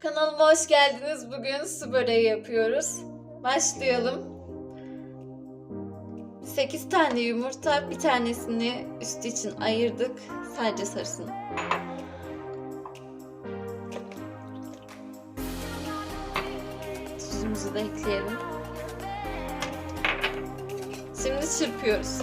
Kanalıma hoş geldiniz. Bugün su böreği yapıyoruz. Başlayalım. 8 tane yumurta, bir tanesini üstü için ayırdık. Sadece sarısını. Tuzumuzu da ekleyelim. Şimdi çırpıyoruz.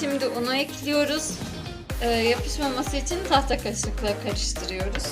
Şimdi unu ekliyoruz. Ee, yapışmaması için tahta kaşıkla karıştırıyoruz.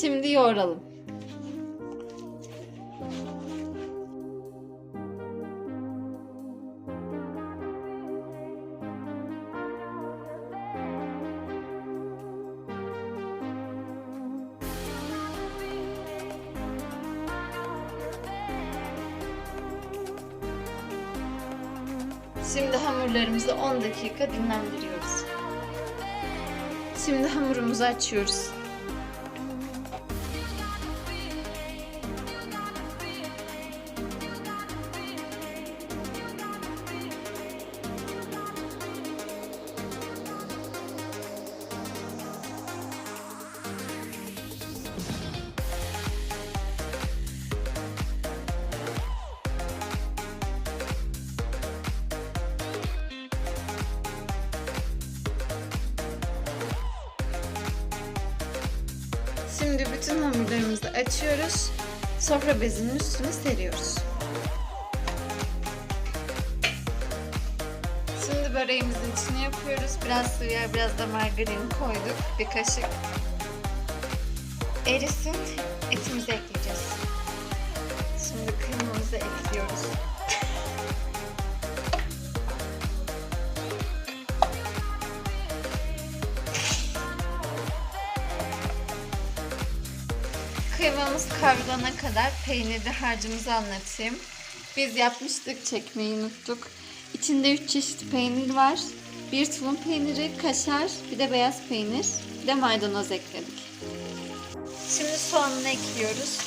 Şimdi yoğuralım. Şimdi hamurlarımızı 10 dakika dinlendiriyoruz. Şimdi hamurumuzu açıyoruz. Şimdi bütün hamurlarımızı açıyoruz. Sofra bezinin üstüne seriyoruz. Şimdi böreğimizin içine yapıyoruz. Biraz sıvı biraz da margarin koyduk. Bir kaşık. Erisin. Etimizi ekleyeceğiz. Şimdi kıymamızı ekliyoruz. Kıymamız kavrulana kadar peynirli harcımızı anlatayım. Biz yapmıştık, çekmeyi unuttuk. İçinde 3 çeşit peynir var. Bir tulum peyniri, kaşar, bir de beyaz peynir, bir de maydanoz ekledik. Şimdi soğanını ekliyoruz.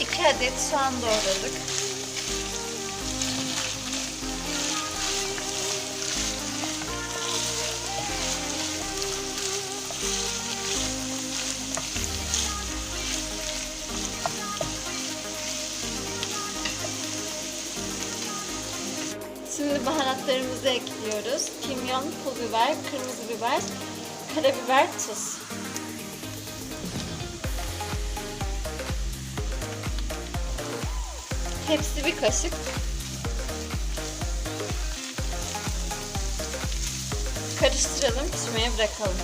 İki adet soğan doğradık. Şimdi baharatlarımızı ekliyoruz. Kimyon, pul biber, kırmızı biber, karabiber, tuz. Hepsi bir kaşık. Karıştıralım, pişmeye bırakalım.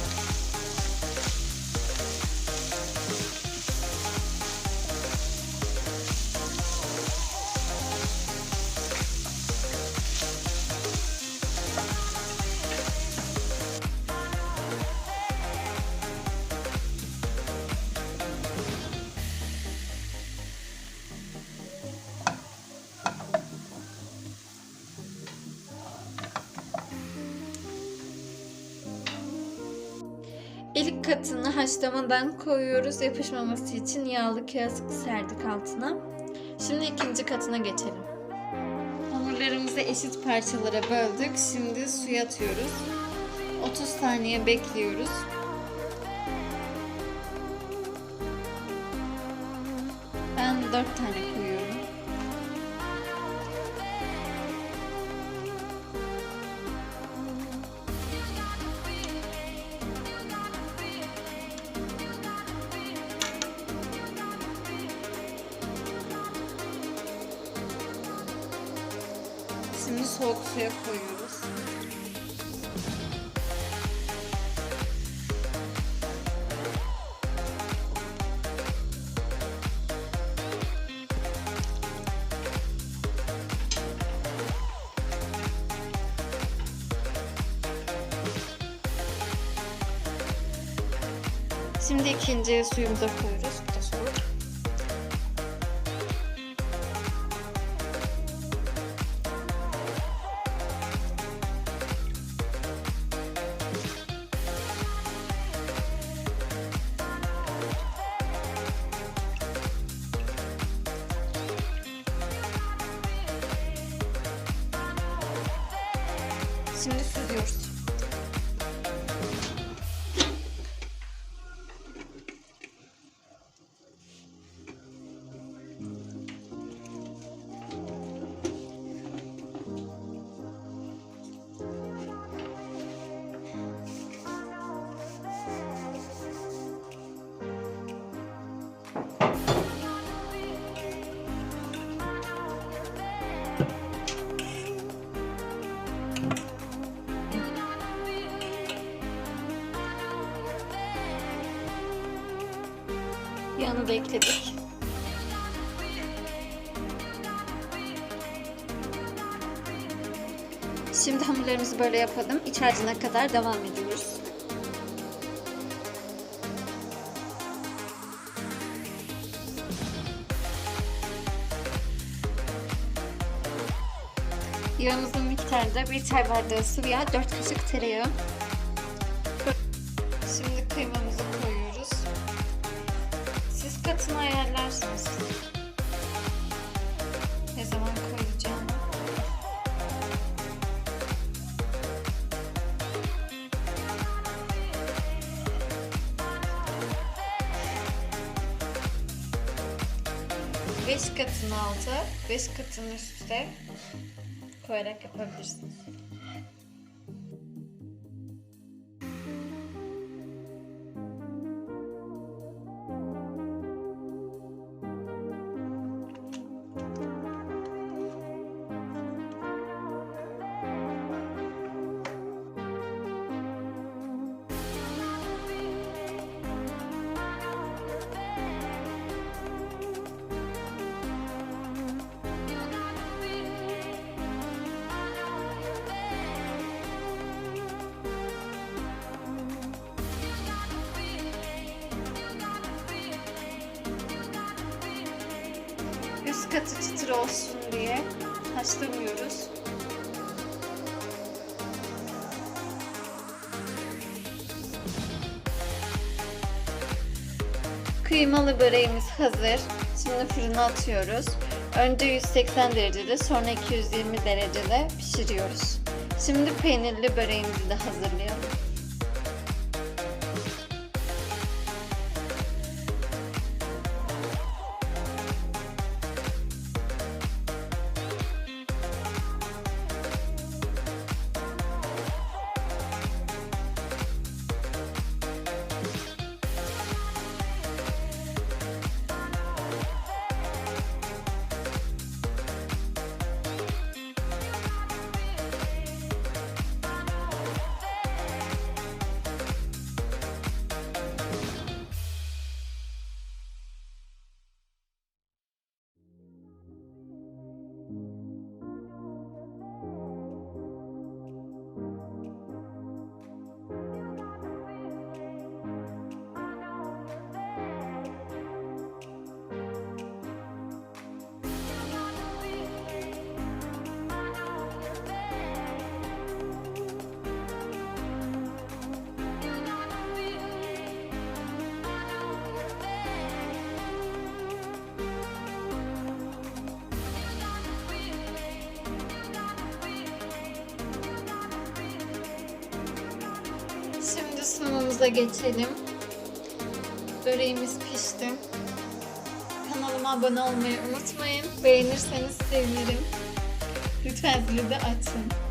İlk katını haşlamadan koyuyoruz yapışmaması için yağlı kağıt serdik altına. Şimdi ikinci katına geçelim. Hamurlarımızı eşit parçalara böldük. Şimdi suya atıyoruz. 30 saniye bekliyoruz. Ben 4 tane koyuyorum. Soğuk suya koyuyoruz. Şimdi ikinci suyumuza koyuyoruz. Şimdi süzüyoruz. Da ekledik. Şimdi hamurlarımızı böyle yapalım. İç harcına kadar devam ediyoruz. Yağımızın miktarı da bir çay bardağı sıvı yağ, 4 kaşık tereyağı. Şimdi kıymamızı Katını ayarlarsınız. Ne zaman koyacağım? Beş katın altı, beş katın üstte koyarak yapabilirsiniz. Katı çıtır olsun diye haşlamıyoruz. Kıymalı böreğimiz hazır. Şimdi fırına atıyoruz. Önce 180 derecede sonra 220 derecede pişiriyoruz. Şimdi peynirli böreğimizi de hazırlayalım. Sunumumuza geçelim. Böreğimiz pişti. Kanalıma abone olmayı unutmayın. Beğenirseniz sevinirim. Lütfen zili de açın.